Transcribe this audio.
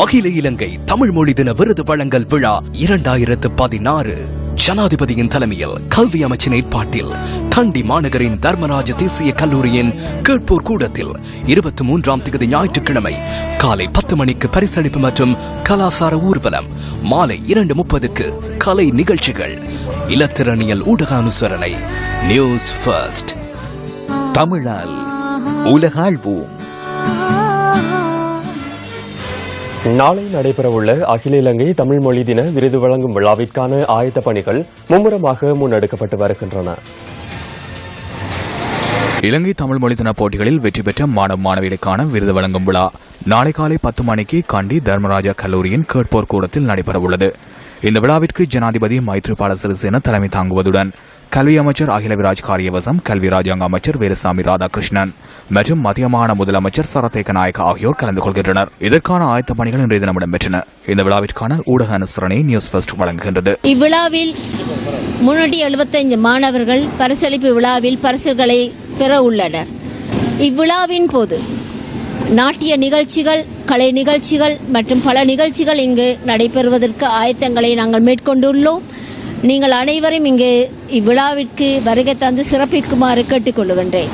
அகில இலங்கை தமிழ் மொழி தின விருது வழங்கல் விழா இரண்டாயிரத்து பதினாறு. ஜனாதிபதியின் தலைமையில் கல்வி அமைச்சின் ஏற்பாட்டில் கண்டி மாநகரின் தர்மராஜ தேசிய கல்லூரியின் கேட்போர் கூடத்தில் இருபத்தி மூன்றாம் தேதி ஞாயிற்றுக்கிழமை காலை பத்து மணிக்கு பரிசளிப்பு மற்றும் கலாசார ஊர்வலம் மாலை இரண்டு முப்பதுக்கு கலை நிகழ்ச்சிகள் இலத்திரனியல் ஊடக அனுசரணை நியூஸ் ஃபர்ஸ்ட். தமிழால் உலகாழ்வோம் நாளை நடைபெறவுள்ள அகில இலங்கை தமிழ் மொழி தின விருது வழங்கும் விழாவிற்கான ஆயத்த பணிகள் மும்முரமாக முன்னெடுக்கப்பட்டு வருகின்றன. இலங்கை தமிழ் மொழி தின போட்டிகளில் வெற்றி பெற்ற மாணவ மாணவிகளுக்கான விருது வழங்கும் விழா நாளை காலை பத்து மணிக்கு கண்டி தர்மராஜா கல்லூரியின் கேட்போர் கூடத்தில் நடைபெறவுள்ளது. இந்த விழாவிற்கு ஜனாதிபதி மைத்ரிபால சிறிசேன தலைமை தாங்குவதுடன் கல்வி அமைச்சர் அகிலவிராஜ் காரியவசம் கல்வி ராஜாங்க அமைச்சர் வேலுசாமி ராதாகிருஷ்ணன். மற்றும் மத்திய மாகாண முதலமைச்சர் சரத்தேக்க நாயக் ஆகியோர் கலந்து கொள்கின்றனர். இதற்கான ஆயத்த பணிகள் இன்றைய தினம் இடம்பெற்றன. இந்த விழாவிற்கான ஊடக அனுசரணை நியூஸ் ஃபர்ஸ்ட் வழங்குகின்றது. இவ்விழாவில் முன்னூற்றி எழுபத்தைந்து மாணவர்கள் பரிசளிப்பு விழாவில் பரிசுகளை பெற உள்ளனர். இவ்விழாவின் போது நாட்டிய நிகழ்ச்சிகள் கலை நிகழ்ச்சிகள் மற்றும் பல நிகழ்ச்சிகள் இங்கு நடைபெறுவதற்கு ஆயத்தங்களை நாங்கள் மேற்கொண்டுள்ளோம். நீங்கள் அனைவரும் இங்கு இவ்விழாவிற்கு வருகை தந்து சிறப்பிக்குமாறு கேட்டுக்கொள்கின்றேன்